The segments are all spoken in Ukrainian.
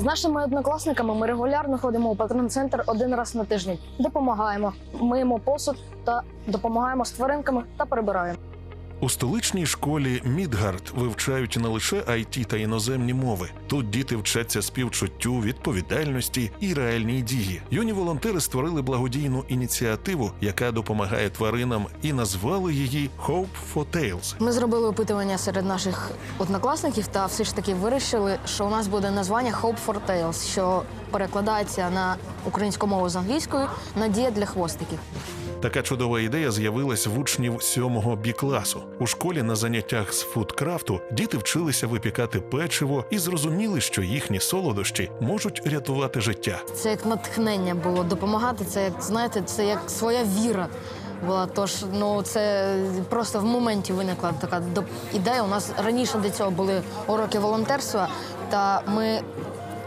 З нашими однокласниками ми регулярно ходимо у патрон-центр один раз на тиждень, допомагаємо, миємо посуд та допомагаємо з тваринками та прибираємо. У столичній школі Мідгард вивчають не лише IT та іноземні мови. Тут діти вчаться співчуттю, відповідальності і реальній дії. Юні волонтери створили благодійну ініціативу, яка допомагає тваринам, і назвали її Hope for Tales. Ми зробили опитування серед наших однокласників та все ж таки вирішили, що у нас буде названня Hope for Tales, що перекладається на українську мову з англійською Надія для хвостиків. Така чудова ідея з'явилась в учнів сьомого бі класу. У школі на заняттях з фудкрафту діти вчилися випікати печиво і зрозуміли, що їхні солодощі можуть рятувати життя. Це як натхнення було допомагати. Це як знаєте, це як своя віра була. Тож ну це просто в моменті виникла така ідея. У нас раніше до цього були уроки волонтерства, та ми.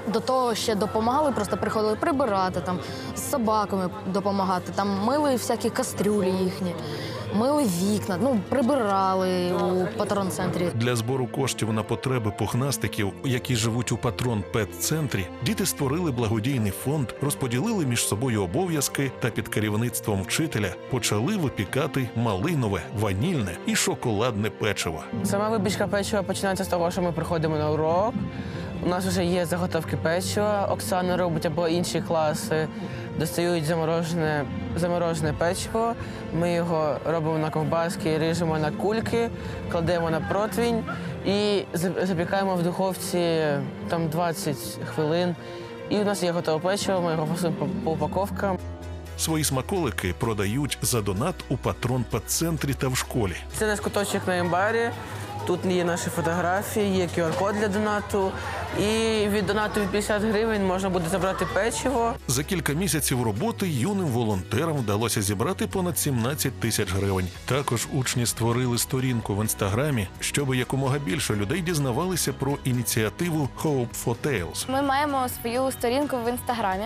До того ще допомагали, просто приходили прибирати там з собаками допомагати. Там мили всякі кастрюлі їхні, мили вікна, ну прибирали у патрон-центрі. Для збору коштів на потреби пухнастиків, які живуть у патрон Пет-центрі, діти створили благодійний фонд, розподілили між собою обов'язки та під керівництвом вчителя почали випікати малинове, ванільне і шоколадне печиво. Сама випічка печива починається з того, що ми приходимо на урок. У нас вже є заготовки печива. Оксана робить або інші класи, достають заморожене, заморожене печиво. Ми його робимо на ковбаски, ріжемо на кульки, кладемо на противень і запікаємо в духовці там 20 хвилин. І у нас є готове печиво, ми його фасуємо по, упаковкам. Свої смаколики продають за донат у патрон Пет-центрі та в школі. Це наш куточок на імбарі. Тут є наші фотографії, є QR-код для донату. І від донату від 50 гривень можна буде забрати печиво. За кілька місяців роботи юним волонтерам вдалося зібрати понад 17 тисяч гривень. Також учні створили сторінку в інстаграмі, щоб якомога більше людей дізнавалися про ініціативу Hope for Tales. Ми маємо свою сторінку в інстаграмі.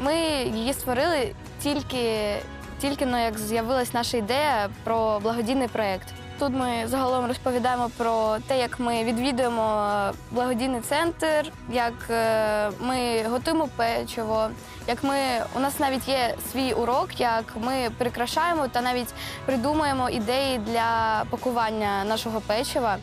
Ми її створили тільки, тільки ну, як з'явилась наша ідея про благодійний проєкт. Тут ми загалом розповідаємо про те, як ми відвідуємо благодійний центр, як е, ми готуємо печиво, як ми у нас навіть є свій урок, як ми прикрашаємо та навіть придумуємо ідеї для пакування нашого печива.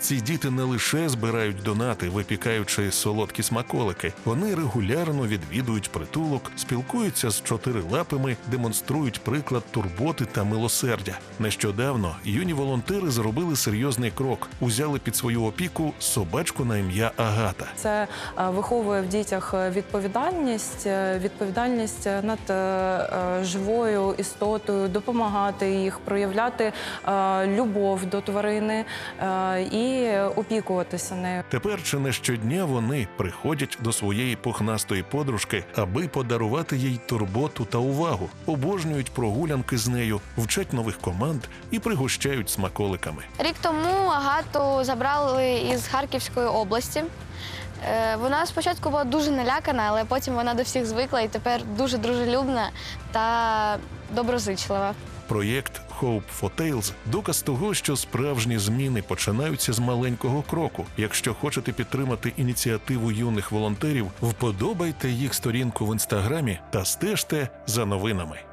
Ці діти не лише збирають донати, випікаючи солодкі смаколики. Вони регулярно відвідують притулок, спілкуються з чотирилапими, демонструють приклад турботи та милосердя. Нещодавно юні волонтери зробили серйозний крок, узяли під свою опіку собачку на ім'я Агата. Це е, виховує в дітях е, відповідальність, е, відповідальність над живою істотою, допомагати їх, проявляти любов до тварини е, і опікуватися нею. Тепер чи не щодня вони приходять до своєї пухнастої подружки, аби подарувати їй турботу та увагу, обожнюють прогулянки з нею, вчать нових команд і пригощають смаколиками. Рік тому Агату забрали із Харківської області. Е, Вона спочатку була дуже налякана, але потім вона до всіх звикла і тепер дуже дружелюбна та доброзичлива. Проєкт Hope for Tales – доказ того, що справжні зміни починаються з маленького кроку. Якщо хочете підтримати ініціативу юних волонтерів, вподобайте їх сторінку в інстаграмі та стежте за новинами.